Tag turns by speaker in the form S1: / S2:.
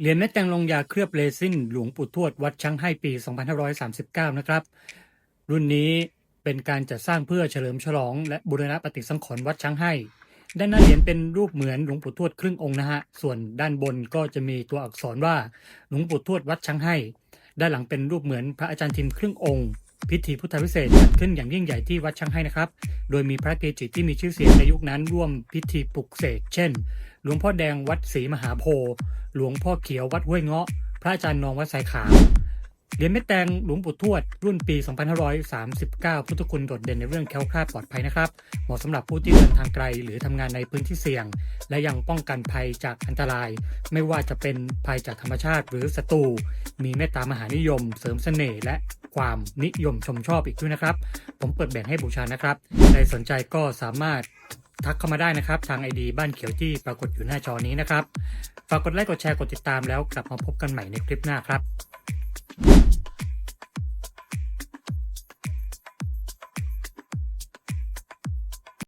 S1: เหรียญเม็ดแตงลงยาเคลือบเรซินหลวงปู่ทวดวัดช้างให้ปี 2539 นะครับ รุ่นนี้เป็นการจัดสร้างเพื่อเฉลิมฉลองและบูรณะปฏิสังขรณ์วัดช้างให้ด้านหน้าเหรียญเป็นรูปเหมือนหลวงปู่ทวดครึ่งองค์นะฮะ ส่วนด้านบนก็จะมีตัวอักษรว่าหลวงปู่ทวดวัดช้างให้ ด้านหลังเป็นรูปเหมือนพระอาจารย์ทิมครึ่งองค์ พิธีพุทธวิเศษจัดขึ้นอย่างยิ่งใหญ่ที่วัดช้างให้นะครับ โดยมีพระเกจิที่มีชื่อเสียงในยุคนั้นร่วมพิธีปลุกเสก เช่น หลวงพ่อแดงวัดศรีมหาโพธิ์หลวงพ่อเขียววัดห้วยเงาะ พระอาจารย์นองวัดสายขาวเหรียญเม็ดแตงหลวงปู่ทวด รุ่นปี 2539 พุทธคุณโดดเด่นในเรื่องแคล้วคลาดปลอดภัยนะครับ เหมาะสำหรับผู้ที่เดินทางไกล หรือทำงานในพื้นที่เสี่ยง และยังป้องกันภัยจากอันตราย ไม่ว่าจะเป็นภัยจากธรรมชาติหรือศัตรู มีเมตตามหานิยม เสริมเสน่ห์และความนิยมชมชอบอีกด้วยนะครับ ผมเปิดแบ่งให้บูชานะครับ ใครสนใจก็สามารถ ทักเข้ามาได้นะครับ ทางไอดีบ้านเขียวที่ปรากฏอยู่หน้าจอนี้นะครับ ฝากกดไลค์กดแชร์กดติดตามแล้วกลับมาพบกันใหม่ในคลิปหน้าครับ